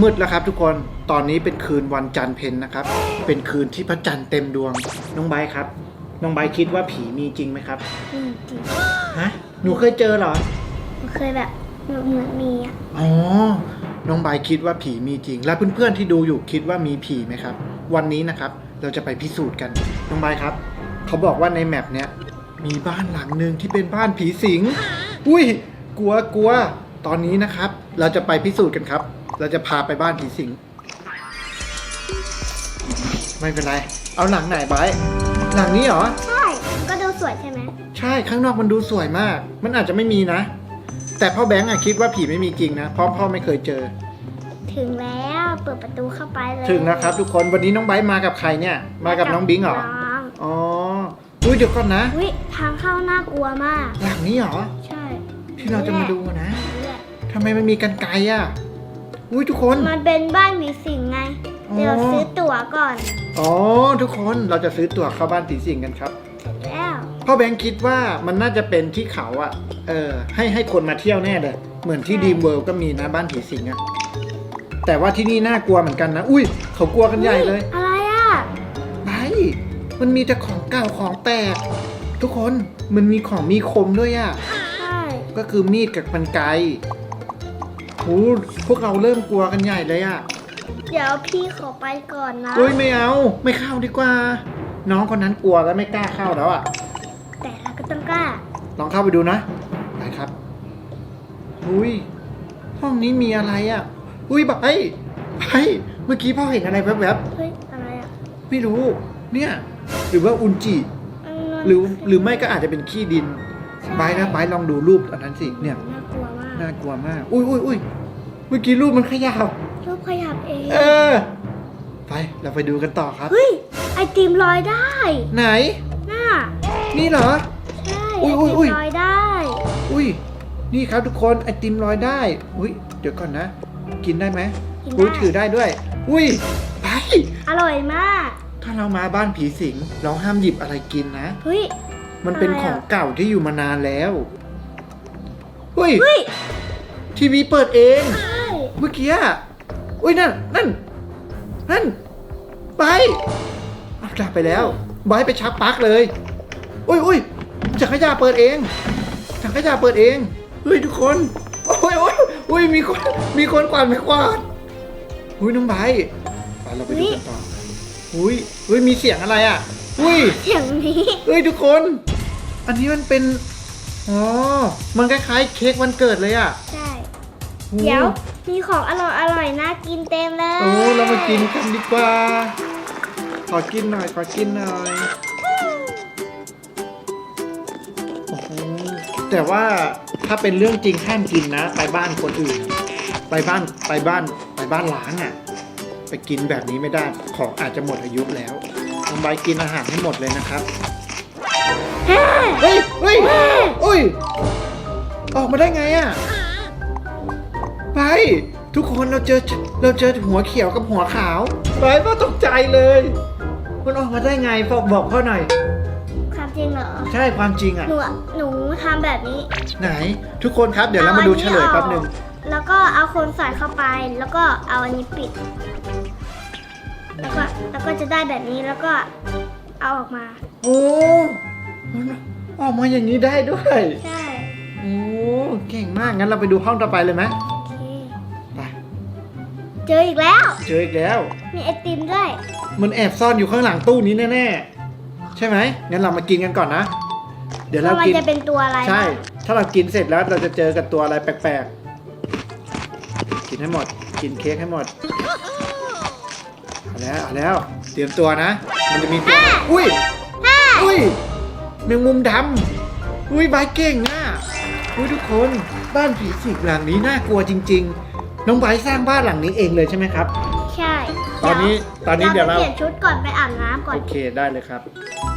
มืดแล้วครับทุกคน ตอนนี้เป็นคืนวันจันทร์เพ็ญนะครับ เป็นคืนที่พระจันทร์เต็มดวง น้องไบร์ทครับ น้องไบร์ทคิดว่าผีมีจริงไหมครับอืมจริงฮะ หนูเคยเจอเหรอมันเคยแบบเหมือนมีอะอ๋อ น้องไบร์ทคิดว่าผีมีจริง และเพื่อนๆที่ดูอยู่คิดว่ามีผีไหมครับ วันนี้นะครับ เราจะไปพิสูจน์กัน น้องไบร์ทครับ เขาบอกว่าในแมปเนี้ยมีบ้านหลังหนึ่งที่เป็นบ้านผีสิง อุ้ย กลัวกลัว ตอนนี้นะครับ เราจะไปพิสูจน์กันครับ เราจะพาไปบ้านผีสิง ไม่เป็นไร เอาหลังไหนไบร์ทหลังนี้เหรอ ใช่มันก็ดูสวยใช่ไหมใช่ข้างนอกมันดูสวยมาก มันอาจจะไม่มีนะ แต่พ่อแบงค์อะคิดว่าผีไม่มีจริงนะ เพราะพ่อไม่เคยเจอ ถึงแล้วเปิดประตูเข้าไปเลยถึงนะครับ ทุกคน วันนี้น้องไบร์ทมากับใครเนี่ย มากับน้องบิงเหรอน้องอ๋ออุ้ยเดี๋ยวก่อนนะวิทางเข้าน่ากลัวมาก หลังนี้เหรอ ใช่ที่เราจะมาดูนะนี่แหละทำไมมันมีกันไกรอะ อุ้ยทุกคน มันเป็นบ้านผีสิงไงอ๋อเดี๋ยวซื้อตั๋วก่อนอ๋อทุกคนเราจะซื้อตั๋วเข้าบ้านผีสิงกันครับ เสร็จแล้วพ่อแบงค์คิดว่ามันน่าจะเป็นที่เขาอะเออให้ให้คนมาเที่ยวแน่เลยเหมือนที่ดีมเวิลด์ก็มีนะบ้านผีสิงอะแต่ว่าที่นี่น่ากลัวเหมือนกันนะ อุ้ยเขากลัวกันใหญ่เลยอะไรอะไปมันมีแต่ของเก่าของแปลกทุกคนมันมีของมีคมด้วยอะ่ะใช่ก็คือมีดกับมันไกร โอ้พวกเราเริ่มกลัวกันใหญ่เลยอะ่ะเดี๋ยวพี่ขอไปก่อนนะเฮ้ยไม่เอา ไม่เข้าดีกว่า น้องคนนั้นกลัวแล้วไม่กล้าเข้าแล้วอะ่ะแต่เราก็ต้องกล้าลองเข้าไปดูนะไปครับอุ้ยห้องนี้มีอะไรอะ่ะอุ้ยไปไปเมื่อกี้พ่อเห็นอะไรแวบเฮ้ยอะไรอะๆไม่รู้ เนี่ย หรือว่าอุนจิมันหรือหรือไม่ก็อาจจะเป็นขี้ดินไบร์ทนะไบร์ทลองดูรูปอันนั้นสิเนี่ยน่ากลัวมาก น่ากลัวมาก อุ้ยอุ้ยอุ้ยเมื่อกี้รูปมันขยับ รูปขยับเอง เออ ไปเราไปดูกันต่อครับ เฮ้ย ไอติมลอยได้ ไหน น่านี่เหรอ ใช่อุ๊ไอยอุ๊ยติอุ๊ยมลอยได้ อุ้ย นี่ครับทุกคนไอติมลอยได้ อุ้ยเดี๋ยวก่อนนะ กินได้ไหมกินอุ้ยได้ถือได้ด้วย อุ้ย ไป อร่อยมาก ถ้าเรามาบ้านผีสิง เราห้ามหยิบอะไรกินนะ เฮ้ย มันเป็นอะไรของอะเก่าที่อยู่มานานแล้วเฮ้ย เฮ้ย ทีวีเปิดเอง ใช่เมื่อกี้อะอุ้ยนั่น นั่น นั่นไปเอากลับไปแล้วบายไปชักปลั๊กเลย อุ้ยอุ้ยจักรยานเปิดเองจักรยานเปิดเองเฮ้ยทุกคนโอ้ยโอ้ยอุ้ยมีคนมีคนกวาดไม่กวาดอุ้ยน้องไบร์ทไปเราไปดูกันต่ออุ้ยอุ้ยมีเสียงอะไรอะ อุ้ย เสียงนี้ เอ้ยทุกคน อันนี้มันเป็น อ๋อ มันคล้ายๆเค้กวันเกิดเลยอะ ใช่โอ้ เดี๋ยวมีของอร่อยอร่อยน่ากินเต็มเลยโอ้เรามากินกันดีกว่า ขอกินหน่อย ขอกินหน่อยโอ้โหแต่ว่าถ้าเป็นเรื่องจริงห้ามกินนะ ไปบ้านคนอื่น ไปบ้านไปบ้านไปบ้านล้างอะ ไปกินแบบนี้ไม่ได้ ของอาจจะหมดอายุแล้วต้องไปกินอาหารให้หมดเลยนะครับเฮ้ยเฮ้ยเฮ้ยอุ้ยออกมาได้ไงอะ ไปทุกคนเราเจอเราเจอหัวเขียวกับหัวขาวไปพ่อตกใจเลย มันออกมาได้ไงพ่อบอกพ่อหน่อย ความจริงเหรอ ใช่ความจริงอะหนูอะหนูทำแบบนี้ไหน ทุกคนครับเดี๋ยวเรามาดูเฉลยแป๊บหนึ่งแล้วก็เอาโคนใส่เข้าไป แล้วก็เอาอันนี้ปิด แล้วก็แล้วก็จะได้แบบนี้แล้วก็เอาออกมา โอ้มันออกมาอย่างนี้ได้ด้วย ใช่ โอ้ เก่งมาก งั้นเราไปดูห้องต่อไปเลยไหมโอเคไป เจออีกแล้ว เจออีกแล้ว มีไอติมด้วย มันแอบซ่อนอยู่ข้างหลังตู้นี้แน่ๆ ใช่ไหมงั้นเรามากินกันก่อนนะ เดี๋ยวเราว่ามันกินจะเป็นตัวอะไรใช่ ถ้าเรากินเสร็จแล้วเราจะเจอกับตัวอะไรแปลกๆ กินให้หมด กินเค้กให้หมด เอาแล้ว เอาแล้ว เตรียมตัวนะ มันจะมีตัว อุ้ย อุ้ยแมงมุมดำอุ้ยบายเก่งอะอุ้ยทุกคน บ้านผีสิงหลังนี้น่ากลัวจริง ๆ น้องไบร์ทสร้างบ้านหลังนี้เองเลยใช่ไหมครับ ใช่ตอนนี้ตอนนี้เดี๋ยวเราไปเปลี่ยนชุดก่อนไปอาบน้ำก่อน โอเคได้เลยครับ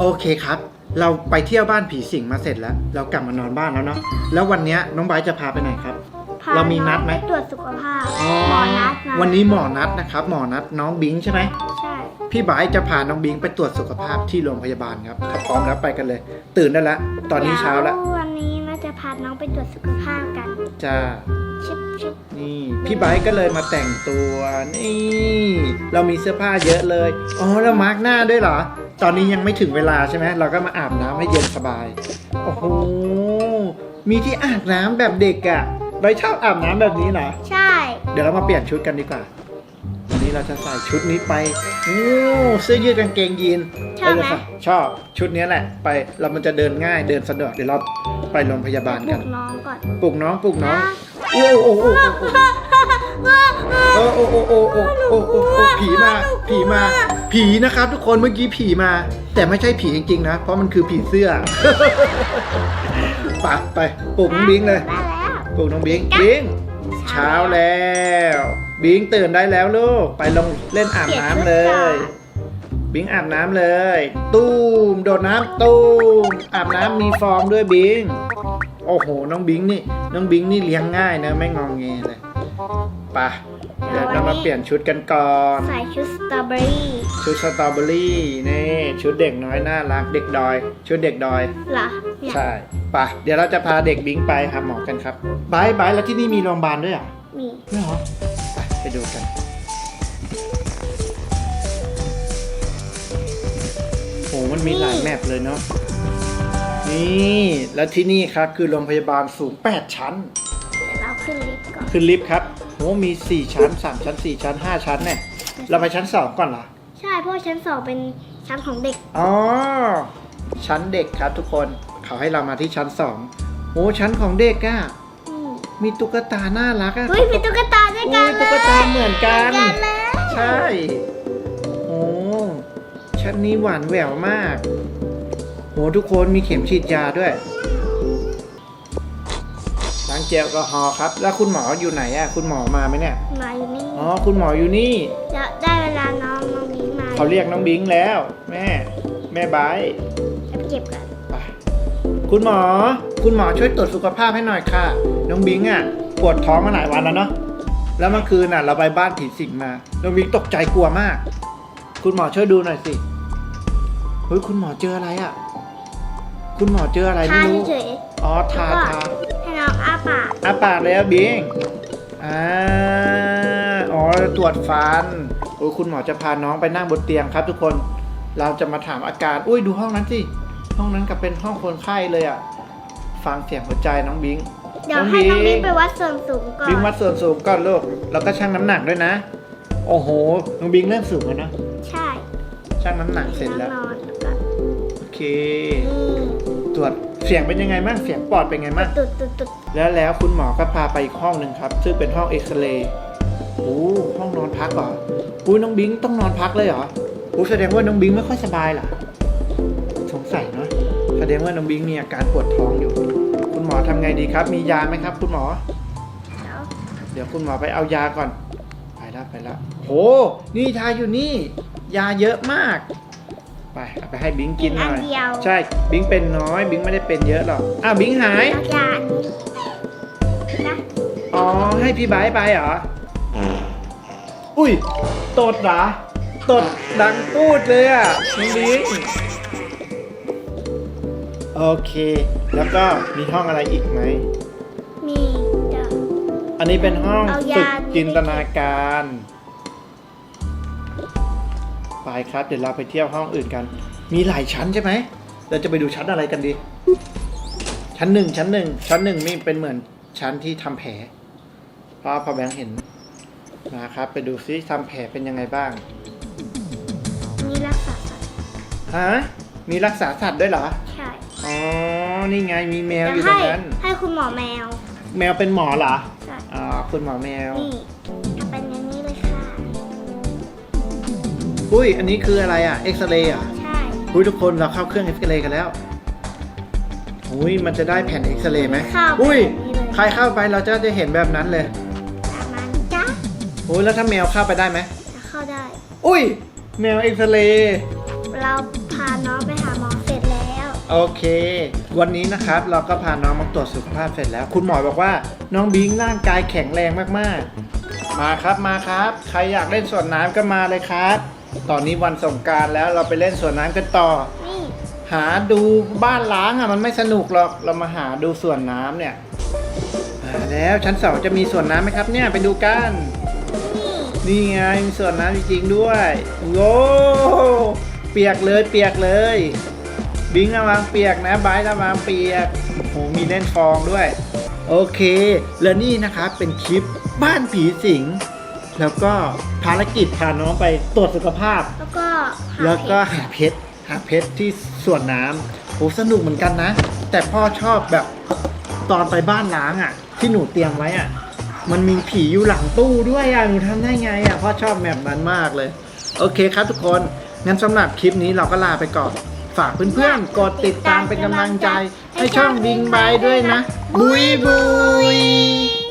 โอเคครับ เราไปเที่ยวบ้านผีสิงมาเสร็จแล้ว เรากลับมานอนบ้านแล้วเนาะแล้ววันเนี้ยน้องไบร์ทจะพาไปไหนครับพาเรามีนัดไหม องปตรวจสุขภาพหมอนัดนะวันนี้หมอนัดนะครับหมอนัดน้องบิงใช่ไหมใช่ พี่ไบร์ทจะพาน้องบิงไปตรวจสุขภาพที่โรงพยาบาลครับถ้าพร้อมแล้วไปกันเลย ตื่นได้แล้วตอนนี้เช้าแล้วดี๋ยวันนี้น่าจะพพาน้องไปตรวจสุขภาพกันจ้าชิบชิบนี่พี่ไบค์ก็เลยมาแต่งตัวนี่ เรามีเสื้อผ้าเยอะเลยอ๋อแล้วมาร์กหน้าด้วยเหรอ ตอนนี้ยังไม่ถึงเวลาใช่ไหมเราก็มาอาบน้ำให้เย็นสบายโอ้โหมีที่อาบน้ำแบบเด็กอะ่ะใบชอบอาบน้ำแบบนี้นะใช่ เดี๋ยวเรามาเปลี่ยนชุดกันดีกว่าวันนี้ เราจะใส่ชุดนี้ไปโอ้เสื้อยืดกางเกงยีนชอบไหมเราจะใส่ชอบชุดนี้แหละ ไปเรามันจะเดินง่ายเดินสะดวกเดี๋ยวเราไปโรงพยาบาลปลุกันกน้องก่อนปลุกน้องปลุกน้องนะโอ้โอ้โอ้โอ้โอ้โอ้โอ้โอ้โอ้โอ้โอ้โอ้ผีมาผีมา ผีนะครับ ทุกคนเมื่อกี้ผีมา แต่ไม่ใช่ผีจริงๆนะ เพราะมันคือผีเสื้อไปไปปลุกน้องบิงเลยได้แล้วปลุกน้องบิงบิง เช้าแล้ว บิงตื่นได้แล้วลูก ไปลงเล่นอาบน้ำเลย บิงอาบน้ำเลย ตูมโดดน้ำตูมอาบน้ำมีฟองด้วยบิง โอ้โห น้องบิงนี่ น้องบิงนี่เลี้ยงง่ายนะไม่งองเงเลยไปะ เดี๋ยวเรามาเปลี่ยนชุดกันก่อน ใส่ชุดสตรอเบอรี่ ชุดสตรอเบอรี่นี่ชุดเด็กน้อยน่ารักเด็กดอย ชุดเด็กดอย เหรอเนี่ยใช่ไปะเดี๋ยวเราจะพาเด็กบิงไปหาหมอกันครับบายบายแล้วที่นี่มีโรงพยาบาลด้วยเหรอะมีไม่เหรอไปไปดูกัน โอ้มันมีหลายแมปเลยเนาะนี่แล้วที่นี่ครับคือโรงพยาบาลสูง 8 ชั้นเดี๋ยวเรา ขึ้นลิฟต์ก่อน ขึ้นลิฟต์ครับโอ้มี 4 ชั้น 3 ชั้น 4 ชั้น 5 ชั้นเนี่ย เราไปชั้น 2 ก่อนเหรอ ใช่เพราะว่าชั้นสองเป็นชั้นของเด็ก อ๋อ ชั้นเด็กครับทุกคน เขาให้เรามาที่ชั้น2โอ้ชั้นของเด็กอะอืมมีตุ๊กตาน่ารักอะ เฮ้ยมีตุ๊กตาด้วยกันโอ้ยตุ๊กตาเหมือนกัน เหมือนกันเลยใช่ โอ้ ชั้นนี้หวานแหววมาก โห ทุกคนมีเข็มฉีดยาด้วยล้างเจลแอลกอฮอล์ครับ แล้วคุณหมออยู่ไหนอะคุณหมอมาไหมเนี่ย มาอยู่นี่อ๋อคุณหมออยู่นี่ จะได้เวลาน้องน้องนี้มาเขาเรียกน้องบิงแล้ว แม่ แม่บายจะไปเก็บกันไปคุณหมอ คุณหมอช่วยตรวจสุขภาพให้หน่อยค่ะ น้องบิงอะปวดท้องมาหลายวันแล้วเนาะแล้วเมื่อคืนน่ะเราไปบ้านผีสิงมาน้องบิงตกใจกลัวมาก คุณหมอช่วยดูหน่อยสิเฮ้ยคุณหมอเจออะไรอะ คุณหมอเจออะไรทาไม่รู้เฉย อ๋อๆทาแล้วก็ทาให้ น้องอ้าปากอาปากเลยอะบิงอ่าอ๋อตรวจฟันโอ้ยคุณหมอจะพาน้องไปนั่งบนเตียงครับทุกคน เราจะมาถามอาการ อุ้ยดูห้องนั้นสิ ห้องนั้นกับเป็นห้องคนไข้เลยอะฟังเสียงหัวใจน้องบิง เดี๋ยวให้น้องบิ๊กไปวัดส่วนสูงก่อนบิงวัดส่วนสูงก่อนลูกแล้วก็ชั่งน้ำหนักด้วยนะ โอ้โห น้องบิงเริ่มสูงแล้วนะ ใช่ชั่งน้ำหนักเสร็จแล้ว นอนแล้วก็โอเค นี่ ตรวจเสียงเป็นยังไงบ้างเสียงปอดเป็นไงบ้างตุดตุดตุดแล้วแล้วคุณหมอก็พาไปอีกห้องหนึ่งครับ ซึ่งเป็นห้องเอ็กซเรย์โอ้ห้องนอนพักเหรออุ้ยน้องบิงต้องนอนพักเลยเหรอโอ้แสดงว่าน้องบิงไม่ค่อยสบายเหรอสงสัยเนาะแสดงว่าน้องบิงมีอาการปวดท้องอยู่ คุณหมอทำไงดีครับ มียาไหมครับ คุณหมอ เดี๋ยวคุณหมอไปเอายาก่อน ไปแล้วไปแล้วโหนี่ยาอยู่นี่ ยาเยอะมาก ไปเอาไปให้บิงกินหน่อย อันเดียว ใช่บิงเป็นน้อย บิงไม่ได้เป็นเยอะหรอกอ้าวบิงหาย แล้วยาอันนี้นะอ๋อ ให้พี่ไบร์ทไปเหรอ อุ้ย ตดเหรอ ตดดังพูดเลยอะน้องบิงโอเค แล้วก็มีห้องอะไรอีกไหม มีเดี๋ยว อันนี้เป็นห้องเอาฝึยากจินตนาการ ไปครับเดี๋ยวเราไปเที่ยวห้องอื่นกัน มีหลายชั้นใช่ไหมเราจะไปดูชั้นอะไรกันดี ชั้นหนึ่งชั้นหนึ่งชั้นหนึ่งนี่เป็นเหมือนชั้นที่ทำแผลเพราะพอแบงค์เห็นนะครับ ไปดูซิทำแผลเป็นยังไงบ้าง มีรักษาสัตว์ฮะมีรักษาสัตว์ด้วยเหรอ ใช่ อ๋อ นี่ไงมีแมวเดี๋อยวยู่ตรให้งนั้น ให้คุณหมอแมว แมวเป็นหมอเหรอ ใช่ อ๋อ คุณหมอแมวนี่จะเป็น อุ้ย อันนี้คืออะไรอะ เอ็กซเรย์อะใช่อุ้ยทุกคนเราเข้าเครื่องเอ็กซเรย์กันแล้ว อุ้ยมันจะได้แผ่นเอ็กซเรย์ไหมเข้าไปอุ้ย แบบนี้เลย ใครเข้าไปเราจะจะเห็นแบบนั้นเลยประมาณจ้าอุ้ยแล้วถ้าแมวเข้าไปได้ไหมจะเข้าได้ อุ้ย แมวเอ็กซเรย์ เราพาน้องไปหาหมอเสร็จแล้ว โอเค วันนี้นะครับเราก็พาน้องมาตรวจสุขภาพเสร็จแล้ว คุณหมอบอกว่าน้องบิงร่างกายแข็งแรงมากๆ มาครับมาครับ ใครอยากเล่นสวนน้ำก็มาเลยครับ ตอนนี้วันสงกรารแล้วเราไปเล่นสวนน้ำกันต่อ นี่หาดูบ้านล้างอะมันไม่สนุกหรอกเรามาหาดูส่วนน้ำเนี่ยมาแล้วชั้นสองจะมีส่วนน้ำไหมครับเนี่ยไปดูกัน นี่นี่ไงมีส่วนน้ำจริงๆด้วยโว้เปียกเลยเปียกเลย บิงระวังเปียกนะไบร์ทระวังเปียกโอ้โหมีเล่นฟองด้วย โอเค แล้วนี่นะครับเป็นคลิปบ้านผีสิง แล้วก็ภารกิจพาน้องไปตรวจสุขภาพ แล้วก็หาแล้วก็เห็ดหาเพชรหาเพชรที่สวนน้ำโหสนุกเหมือนกันนะ แต่พ่อชอบแบบตอนไปบ้านล้างอะ ที่หนูเตรียมไว้อะ มันมีผีอยู่หลังตู้ด้วยอะ หนูทำได้ไงอะ พ่อชอบแบบนั้นมากเลย โอเคครับทุกคน งั้นสำหรับคลิปนี้เราก็ลาไปก่อน ฝากเพื่อนๆ กดติดตามเป็นกำลังใจ ให้ช่องบิงบายด้วยนะ บุยบุย